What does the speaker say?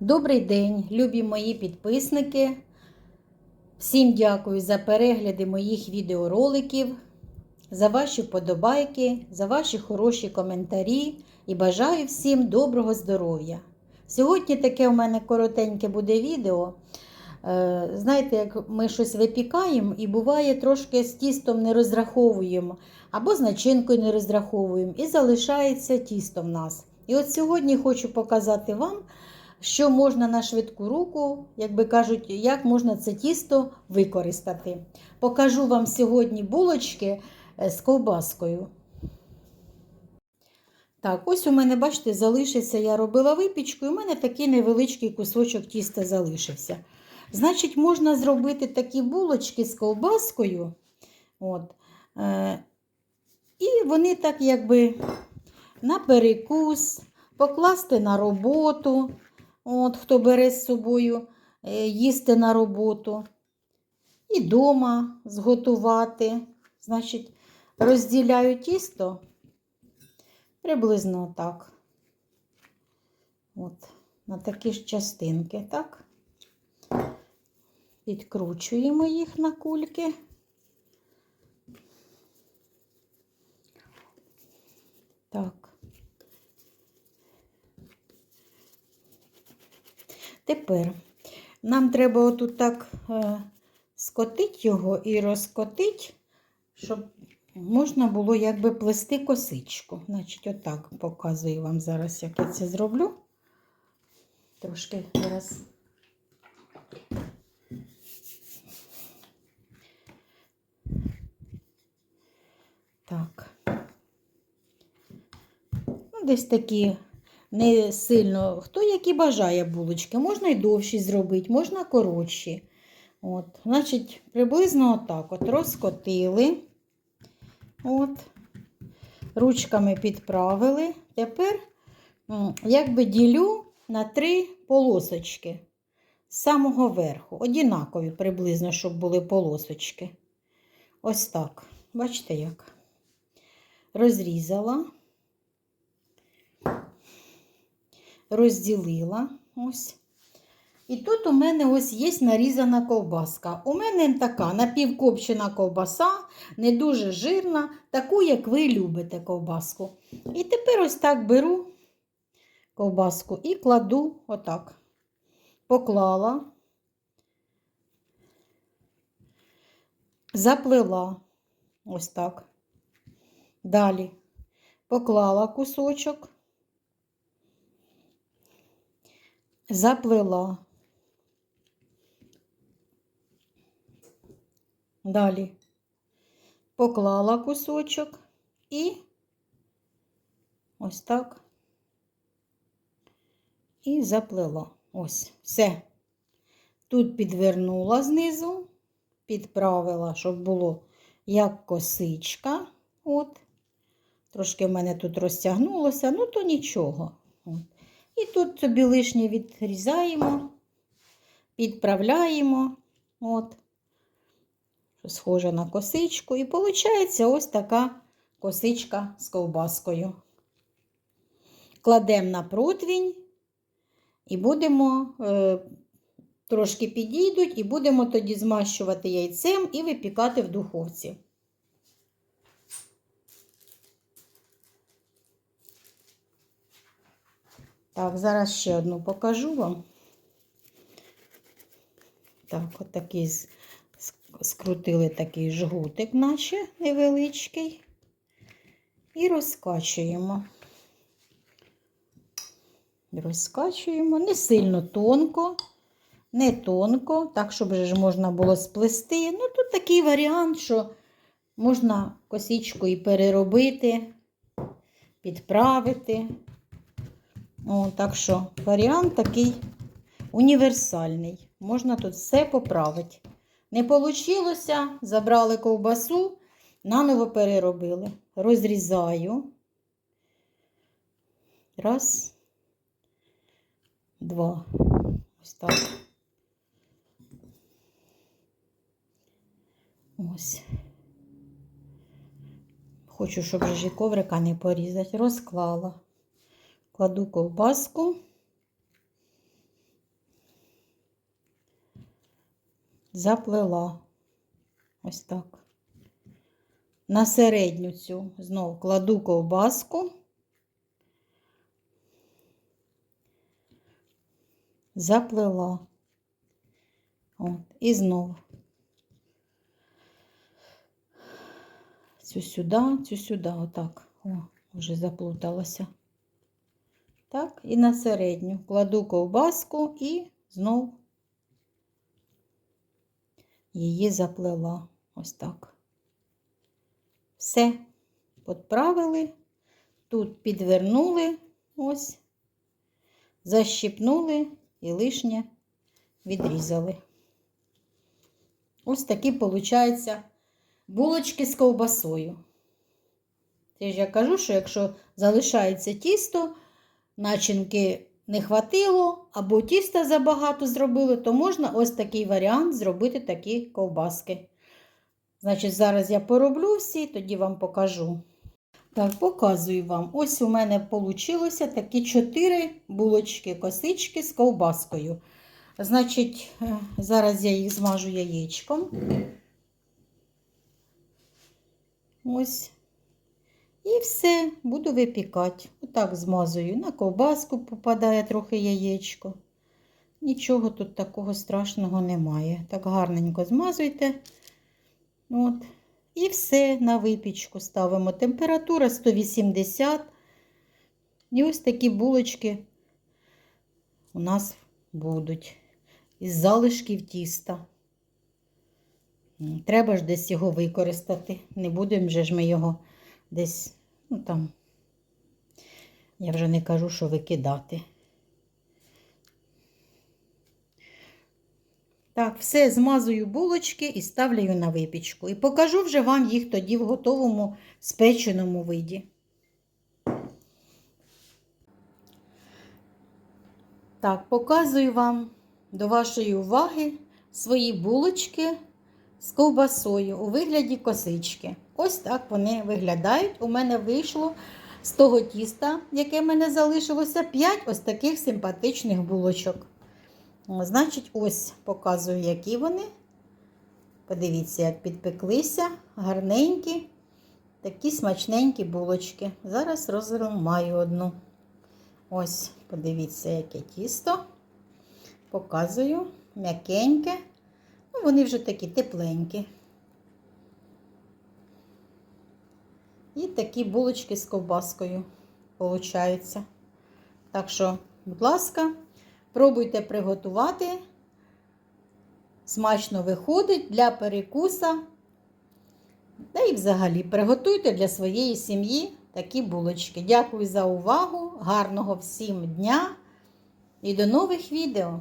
Добрий день, любі мої підписники. Всім дякую за перегляди моїх відеороликів, за ваші вподобайки, за ваші хороші коментарі і бажаю всім доброго здоров'я. Сьогодні таке у мене коротеньке буде відео. Е, Знаєте, як ми щось випікаємо і буває трошки з тістом не розраховуємо, або з начинкою не розраховуємо, і залишається тісто в нас. І от сьогодні хочу показати вам, що можна на швидку руку, як би кажуть, як можна це тісто використати. Покажу вам сьогодні булочки е, з ковбаскою. Так, ось у мене, бачите, залишився, я робила випічку, і у мене такий невеличкий кусочок тіста залишився. Значить, можна зробити такі булочки з ковбаскою. От, е, і вони так, якби на перекус, покласти на роботу. От, хто бере з собою е, їсти на роботу. І вдома зготувати. Значить, розділяю тісто приблизно так. От, на такі ж частинки, так? Підкручуємо їх на кульки. Так. Тепер нам треба отут так е, скотити його і розкотити, щоб можна було якби плести косичку. Значить, отак показую вам зараз, як я це зроблю. Трошки зараз. Так. Ну, десь такі не сильно, хто які бажає булочки. Можна і довші зробити, можна коротші. От, Значить, приблизно отак от розкотили. От, Ручками підправили. Тепер, якби ділю на три полосочки з самого верху. Однакові приблизно, щоб були полосочки. Ось так. Бачите як? Розрізала. Розділила. ось. І тут у мене ось є нарізана ковбаска. У мене така напівкопчена ковбаса, не дуже жирна, таку, як ви любите ковбаску. І тепер ось так беру ковбаску і кладу отак. Поклала, заплела ось так. Далі поклала кусочок. Заплела. Далі поклала кусочок і ось так і заплела. Ось, все. Тут підвернула знизу, підправила, щоб було як косичка. От. Трошки в мене тут розтягнулося, ну то нічого. От. І тут собі лишнє відрізаємо, підправляємо, от, схоже на косичку. І виходить ось така косичка з ковбаскою. Кладемо на противінь і будемо е, трошки підійдуть, і будемо тоді змащувати яйцем і випікати в духовці. Так, зараз ще одну покажу вам. Так, от такий скрутили такий жгутик, наче невеличкий, і розкачуємо. Розкачуємо не сильно тонко, не тонко, так, щоб вже можна було сплести. Ну, тут такий варіант, що можна косичку і переробити, підправити. О, Так що варіант такий універсальний. Можна тут все поправити. Не вийшло, забрали ковбасу, наново переробили. Розрізаю. Раз, два. Ось так. Ось. Хочу, щоб вже коврика не порізати. Розклала кладу ковбаску, заплела ось так. На середню цю знов кладу ковбаску, заплела. От, І знов. Цю сюди, цю сюди, отак. О, вже заплуталася. Так, і на середню кладу ковбаску і знов її заплела. Ось так. Все, підправили, тут підвернули, ось, защипнули і лишнє відрізали. Ось такі, виходить, булочки з ковбасою. Це ж я кажу, що якщо залишається тісто, начинки не хватило, або тіста забагато зробили, то можна ось такий варіант зробити такі ковбаски. Значить, зараз я пороблю всі, тоді вам покажу. Так, показую вам. Ось у мене вийшло такі 4 булочки, косички з ковбаскою. Значить, е, зараз я їх змажу яєчком. Ось. І все, буду випікати. Отак змазую. На ковбаску попадає трохи яєчко. Нічого тут такого страшного немає. Так гарненько змазуйте. От. І все на випічку ставимо. Температура 180. І ось такі булочки у нас будуть із залишків тіста. Треба ж десь його використати. Не будемо ж ми його десь, ну там, я вже не кажу, що викидати. Так, все змазую булочки і ставлю на випічку. І покажу вже вам їх тоді в готовому спеченому виді. Так, показую вам до вашої уваги свої булочки з ковбасою у вигляді косички. Ось так вони виглядають. У мене вийшло з того тіста, яке в мене залишилося, 5 ось таких симпатичних булочок. Значить, ось показую, які вони. Подивіться, як підпеклися, гарненькі, такі смачненькі булочки. Зараз розламаю одну. Ось, подивіться, яке тісто. Показую м'якеньке. Ну, вони вже такі тепленькі. І такі булочки з ковбаскою получаються. Так що, будь ласка, пробуйте приготувати. Смачно виходить для перекуса. Та і взагалі приготуйте для своєї сім'ї такі булочки. Дякую за увагу, гарного всім дня і до нових відео!